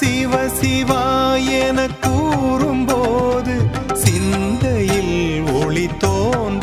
சிவ சிவா என கூறும்போது சிந்தையில் ஒளி தோன்ற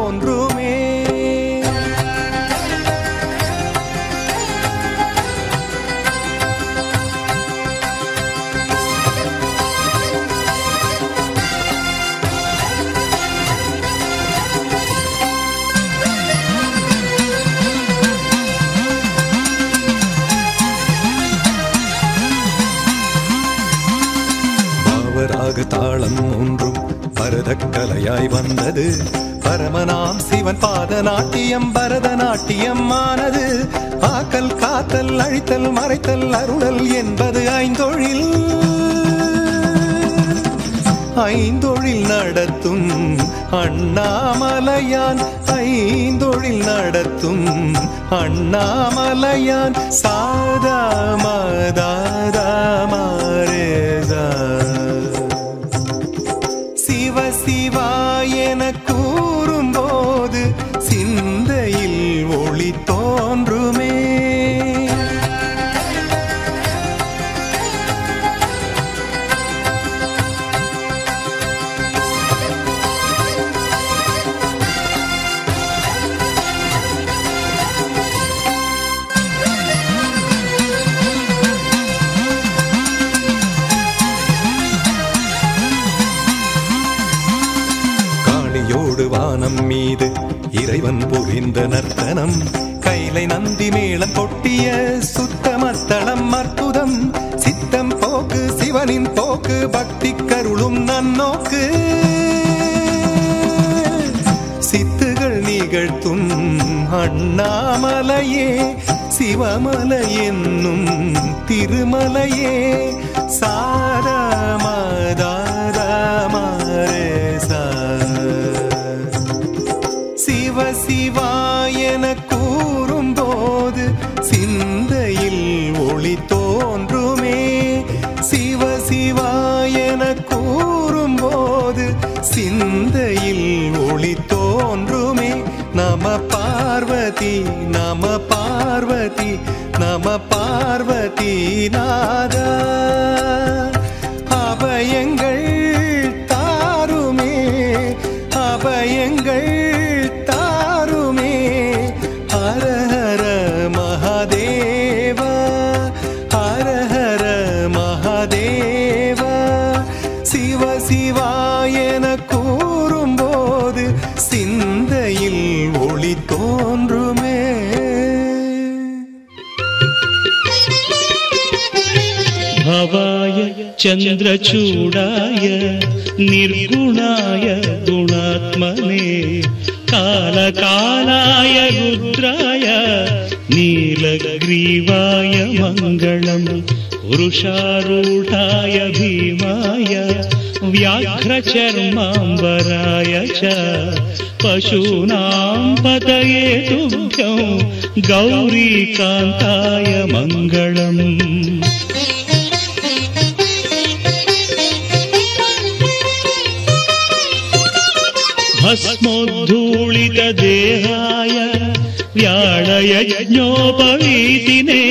தோன்றுமே. பாவராக தாளம் ஒன்றும் பரதக்கலையாய் வந்தது. பரமனாம் சிவன் பாத நாட்டியம் பரதநாட்டியம் ஆனது. ஆக்கல் காத்தல் அழித்தல் மறைத்தல் அருளல் என்பது ஐந்தொழில். ஐந்தொழில் நடத்தும் அண்ணாமலையான் ஐந்தொழில் நடத்தும் அண்ணாமலையான். சாதா மதாதா மாரேதா காளியோடு வானம் மீது இறைவன் புரிந்த நர்த்தனம். கைலை நந்தி மேளம் கொட்டிய சுத்தமத்தளம் அற்புதம். சித்தம் போக்கு சிவனின் போக்கு பக்தி கருளும் நன்னோக்கு. சித்துகள் நிகழ்த்தும் அண்ணாமலையே சிவமலை என்னும் திருமலையே. சாரமதாரமரேசா சிவ கூறும் போது சிந்தையில் ஒளி தோன்றுமே. சிவ சிவா என கூறும்போது சிந்தையில் ஒளி தோன்றுமே. நம பார்வதி நம பார்வதி நம பார்வதி நாதா. அபயங்கள் भवाय चन्द्रचूडाय निर्गुणाय गुणात्मने कालकालाय रुद्राय नीलग्रीवाय मङ्गलम् पुरुषारूढाय भीमाय व्याघ्रचर्माम्बराय च पशूनां पतये तुभ्यं गौरीकान्ताय मङ्गलम् भस्मोद्धूलितदेहाय व्याळयज्ञोपवीतिने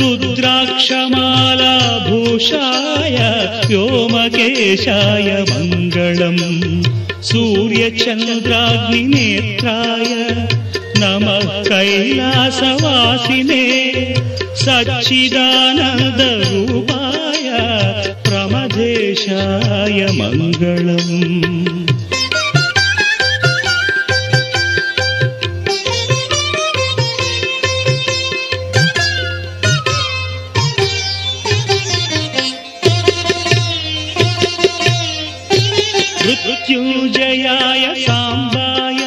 रुद्राक्षमालाभूषाय व्योमकेशाय मङ्गलम् सूर्यचन्द्राग्निनेत्राय नमः कैलासवासिने सच्चिदानन्दरूपाय प्रमदेशाय मङ्गलम् मृत्युञ्जयाय साम्बाय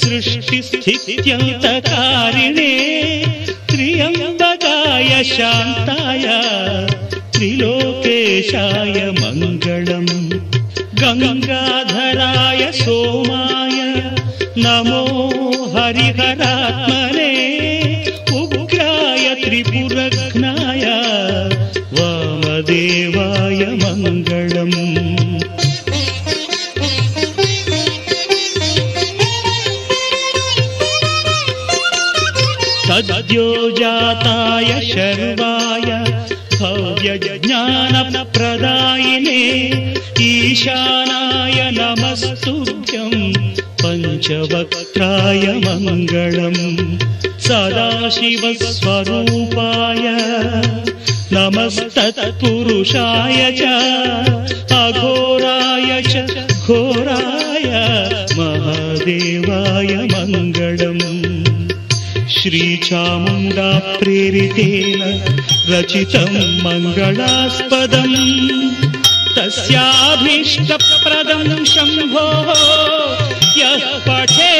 सृष्टिस्थित्यन्तकारिणे त्र्यम्बकाय शान्ताय त्रिलोकेशाय मङ्गलम्। गङ्गाधराय सोमाय नमो हरिहरात्मने उग्राय त्रिपुरघ्नाय वामदेवाय सद्यो जाताय शर्वाय भव्यज्ञानप्रदायिने ईशानाय नमस्तुभ्यम् पञ्चवक्त्राय मङ्गलम् सदाशिवस्वरूपाय नमस्तत्पुरुषाय च अघोराय च घोराय श्रीचामुण्डा प्रेरितेन रचितं मङ्गलास्पदम्। तस्याभीष्टप्रदं शम्भोः यः पठे